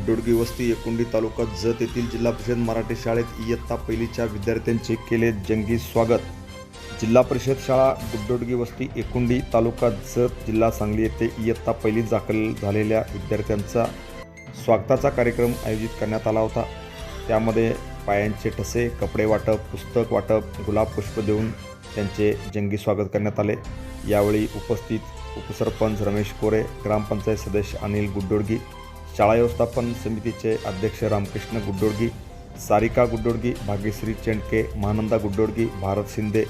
गुड्डोडगी वस्ती एकुंडी तालुका जत येथील जिल्हा परिषद मराठी शाळेत इयत्ता पहिलीच्या विद्यार्थ्यांचे केले जंगी स्वागत. जिल्हा परिषद शाळा गुड्डोडगी वस्ती एकुंडी तालुका जत जिल्हा सांगली येथे इयत्ता पहिली दाखल झालेल्या विद्यार्थ्यांचा स्वागताचा कार्यक्रम आयोजित करण्यात आला होता. त्यामध्ये पायांचे ठसे कपडे वाटप पुस्तक वाटप गुलाब पुष्प देऊन त्यांचे जंगी स्वागत करण्यात आले. यावेळी उपस्थित उपसरपंच रमेश कोरे ग्रामपंचायत सदस्य अनिल गुड्डोडगी शाळा व्यवस्थापन समितीचे अध्यक्ष रामकृष्ण गुड्डोडगी सारिका गुड्डोडगी भाग्यश्री चेंडके महानंदा गुड्डोडगी भारत शिंदे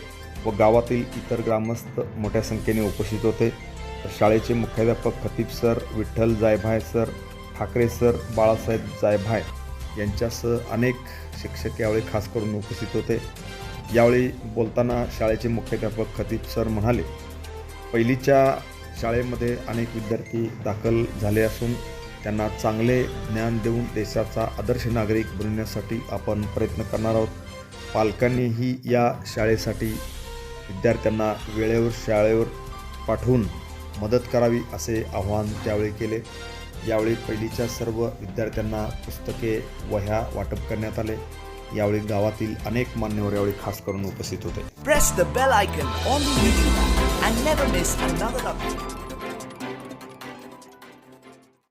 व गावातील इतर ग्रामस्थ मोठ्या संख्येने उपस्थित होते. शाळेचे मुख्याध्यापक Khatib sir Vitthal Jaybhay sir Thackeray sir Balasaheb Jaybhay यांच्यासह अनेक शिक्षक यावेळी खास करून उपस्थित होते. यावेळी बोलताना शाळेचे मुख्याध्यापक खतीब सर म्हणाले पहिलीच्या शाळेमध्ये अनेक विद्यार्थी दाखल झाले असून त्यांना चांगले ज्ञान देऊन देशाचा आदर्श नागरिक बनवण्यासाठी आपण प्रयत्न करणार आहोत. पालकांनीही या शाळेसाठी विद्यार्थ्यांना वेळेवर शाळेवर पाठवून मदत करावी असे आवाहन त्यावेळी केले. यावेळी पहिलीच्या सर्व विद्यार्थ्यांना पुस्तके वह्या वाटप करण्यात आले. यावेळी गावातील अनेक मान्यवर यावेळी खास करून उपस्थित होते.